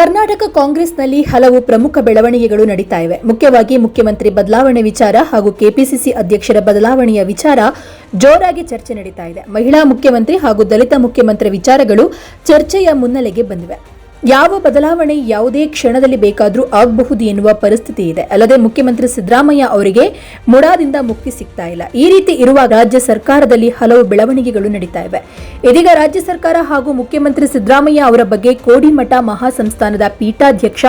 ಕರ್ನಾಟಕ ಕಾಂಗ್ರೆಸ್ನಲ್ಲಿ ಹಲವು ಪ್ರಮುಖ ಬೆಳವಣಿಗೆಗಳು ನಡೀತಾ ಇವೆ. ಮುಖ್ಯವಾಗಿ ಮುಖ್ಯಮಂತ್ರಿ ಬದಲಾವಣೆ ವಿಚಾರ ಹಾಗೂ ಕೆಪಿಸಿಸಿ ಅಧ್ಯಕ್ಷರ ಬದಲಾವಣೆಯ ವಿಚಾರ ಜೋರಾಗಿ ಚರ್ಚೆ ನಡೀತಾ ಇದೆ. ಮಹಿಳಾ ಮುಖ್ಯಮಂತ್ರಿ ಹಾಗೂ ದಲಿತ ಮುಖ್ಯಮಂತ್ರಿ ವಿಚಾರಗಳು ಚರ್ಚೆಯ ಮುನ್ನೆಲೆಗೆ ಬಂದಿವೆ. ಯಾವ ಬದಲಾವಣೆ ಯಾವುದೇ ಕ್ಷಣದಲ್ಲಿ ಬೇಕಾದರೂ ಆಗಬಹುದು ಎನ್ನುವ ಪರಿಸ್ಥಿತಿ ಇದೆ. ಅಲ್ಲದೆ ಮುಖ್ಯಮಂತ್ರಿ ಸಿದ್ದರಾಮಯ್ಯ ಅವರಿಗೆ ಮುಡಾದಿಂದ ಮುಕ್ತಿ ಸಿಗ್ತಾ ಇಲ್ಲ. ಈ ರೀತಿ ಇರುವಾಗ ರಾಜ್ಯ ಸರ್ಕಾರದಲ್ಲಿ ಹಲವು ಬೆಳವಣಿಗೆಗಳು ನಡೀತಾ ಇವೆ. ಇದೀಗ ರಾಜ್ಯ ಸರ್ಕಾರ ಹಾಗೂ ಮುಖ್ಯಮಂತ್ರಿ ಸಿದ್ದರಾಮಯ್ಯ ಅವರ ಬಗ್ಗೆ ಕೋಡಿಮಠ ಮಹಾಸಂಸ್ಥಾನದ ಪೀಠಾಧ್ಯಕ್ಷ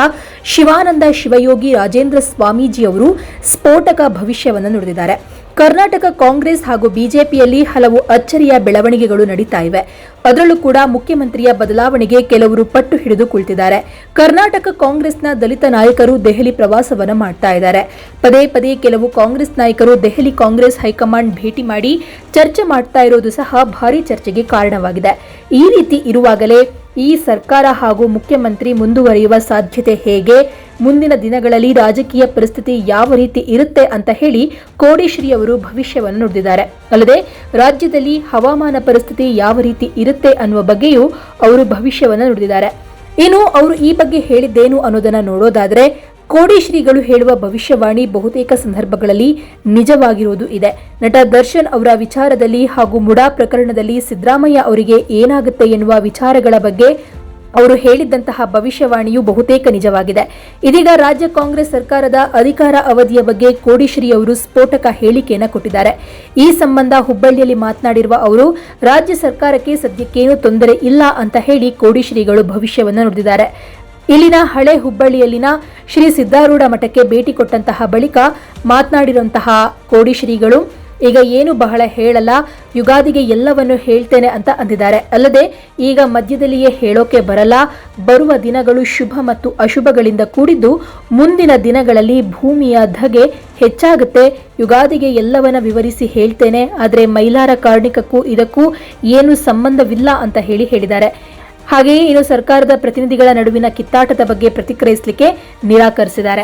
ಶಿವಾನಂದ ಶಿವಯೋಗಿ ರಾಜೇಂದ್ರ ಸ್ವಾಮೀಜಿ ಅವರು ಸ್ಫೋಟಕ ಭವಿಷ್ಯವನ್ನು ನುಡಿದಿದ್ದಾರೆ. ಕರ್ನಾಟಕ ಕಾಂಗ್ರೆಸ್ ಹಾಗೂ ಬಿಜೆಪಿಯಲ್ಲಿ ಹಲವು ಅಚ್ಚರಿಯ ಬೆಳವಣಿಗೆಗಳು ನಡೀತಾ ಇವೆ. ಅದರಲ್ಲೂ ಕೂಡ ಮುಖ್ಯಮಂತ್ರಿಯ ಬದಲಾವಣೆಗೆ ಕೆಲವರು ಪಟ್ಟು ಹಿಡಿದು ಕುಳಿತಿದ್ದಾರೆ. ಕರ್ನಾಟಕ ಕಾಂಗ್ರೆಸ್ನ ದಲಿತ ನಾಯಕರು ದೆಹಲಿ ಪ್ರವಾಸವನ್ನು ಮಾಡ್ತಾ ಇದ್ದಾರೆ. ಪದೇ ಪದೇ ಕೆಲವು ಕಾಂಗ್ರೆಸ್ ನಾಯಕರು ದೆಹಲಿ ಕಾಂಗ್ರೆಸ್ ಹೈಕಮಾಂಡ್ ಭೇಟಿ ಮಾಡಿ ಚರ್ಚೆ ಮಾಡ್ತಾ ಇರೋದು ಸಹ ಭಾರಿ ಚರ್ಚೆಗೆ ಕಾರಣವಾಗಿದೆ. ಈ ರೀತಿ ಇರುವಾಗಲೇ ಈ ಸರ್ಕಾರ ಹಾಗೂ ಮುಖ್ಯಮಂತ್ರಿ ಮುಂದುವರಿಯುವ ಸಾಧ್ಯತೆ ಹೇಗೆ? ಮುಂದಿನ ದಿನಗಳಲ್ಲಿ ರಾಜಕೀಯ ಪರಿಸ್ಥಿತಿ ಯಾವ ರೀತಿ ಇರುತ್ತೆ ಅಂತ ಹೇಳಿ ಕೋಡಿಶ್ರೀ ಅವರು ಭವಿಷ್ಯವನ್ನು ನುಡಿದಿದ್ದಾರೆ. ಅಲ್ಲದೆ, ರಾಜ್ಯದಲ್ಲಿ ಹವಾಮಾನ ಪರಿಸ್ಥಿತಿ ಯಾವ ರೀತಿ ಇರುತ್ತೆ ಅನ್ನುವ ಬಗ್ಗೆಯೂ ಅವರು ಭವಿಷ್ಯವನ್ನು ನುಡಿದಿದ್ದಾರೆ. ಇನ್ನು ಅವರು ಈ ಬಗ್ಗೆ ಹೇಳಿದ್ದೇನು ಅನ್ನೋದನ್ನ ನೋಡೋದಾದ್ರೆ ಕೋಡಿ ಶ್ರೀಗಳು ಹೇಳುವ ಭವಿಷ್ಯವಾಣಿ ಬಹುತೇಕ ಸಂದರ್ಭಗಳಲ್ಲಿ ನಿಜವಾಗಿರುವುದು ಇದೆ. ನಟ ದರ್ಶನ್ ಅವರ ವಿಚಾರದಲ್ಲಿ ಹಾಗೂ ಮುಡಾ ಪ್ರಕರಣದಲ್ಲಿ ಸಿದ್ದರಾಮಯ್ಯ ಅವರಿಗೆ ಏನಾಗುತ್ತೆ ಎನ್ನುವ ವಿಚಾರಗಳ ಬಗ್ಗೆ ಅವರು ಹೇಳಿದ್ದಂತಹ ಭವಿಷ್ಯವಾಣಿಯು ಬಹುತೇಕ ನಿಜವಾಗಿದೆ. ಇದೀಗ ರಾಜ್ಯ ಕಾಂಗ್ರೆಸ್ ಸರ್ಕಾರದ ಅಧಿಕಾರ ಅವಧಿಯ ಬಗ್ಗೆ ಕೋಡಿಶ್ರೀ ಅವರು ಸ್ಫೋಟಕ ಹೇಳಿಕೆಯನ್ನು ಕೊಟ್ಟಿದ್ದಾರೆ. ಈ ಸಂಬಂಧ ಹುಬ್ಬಳ್ಳಿಯಲ್ಲಿ ಮಾತನಾಡಿರುವ ಅವರು, ರಾಜ್ಯ ಸರ್ಕಾರಕ್ಕೆ ಸದ್ಯಕ್ಕೇನೂ ತೊಂದರೆ ಇಲ್ಲ ಅಂತ ಹೇಳಿ ಕೋಡಿಶ್ರೀಗಳು ಭವಿಷ್ಯವನ್ನು ನುಡಿದಿದ್ದಾರೆ. ಇಲ್ಲಿನ ಹಳೆ ಹುಬ್ಬಳ್ಳಿಯಲ್ಲಿನ ಶ್ರೀ ಸಿದ್ದಾರೂಢ ಮಠಕ್ಕೆ ಭೇಟಿ ಕೊಟ್ಟಂತಹ ಬಳಿಕ ಮಾತನಾಡಿರುವಂತಹ ಕೋಡಿಶ್ರೀಗಳು, ಈಗ ಏನು ಬಹಳ ಹೇಳಲ್ಲ, ಯುಗಾದಿಗೆ ಎಲ್ಲವನ್ನು ಹೇಳ್ತೇನೆ ಅಂತ ಅಂದಿದ್ದಾರೆ. ಅಲ್ಲದೆ ಈಗ ಮಧ್ಯದಲ್ಲಿಯೇ ಹೇಳೋಕೆ ಬರಲ್ಲ, ಬರುವ ದಿನಗಳು ಶುಭ ಮತ್ತು ಅಶುಭಗಳಿಂದ ಕೂಡಿದ್ದು ಮುಂದಿನ ದಿನಗಳಲ್ಲಿ ಭೂಮಿಯ ಧಗೆ ಹೆಚ್ಚಾಗುತ್ತೆ. ಯುಗಾದಿಗೆ ಎಲ್ಲವನ್ನ ವಿವರಿಸಿ ಹೇಳ್ತೇನೆ, ಆದರೆ ಮೈಲಾರ ಕಾರ್ಣಿಕಕ್ಕೂ ಇದಕ್ಕೂ ಏನು ಸಂಬಂಧವಿಲ್ಲ ಅಂತ ಹೇಳಿ ಹೇಳಿದ್ದಾರೆ. ಹಾಗೆಯೇ ಇನ್ನು ಸರ್ಕಾರದ ಪ್ರತಿನಿಧಿಗಳ ನಡುವಿನ ಕಿತ್ತಾಟದ ಬಗ್ಗೆ ಪ್ರತಿಕ್ರಿಯಿಸಲಿಕ್ಕೆ ನಿರಾಕರಿಸಿದ್ದಾರೆ.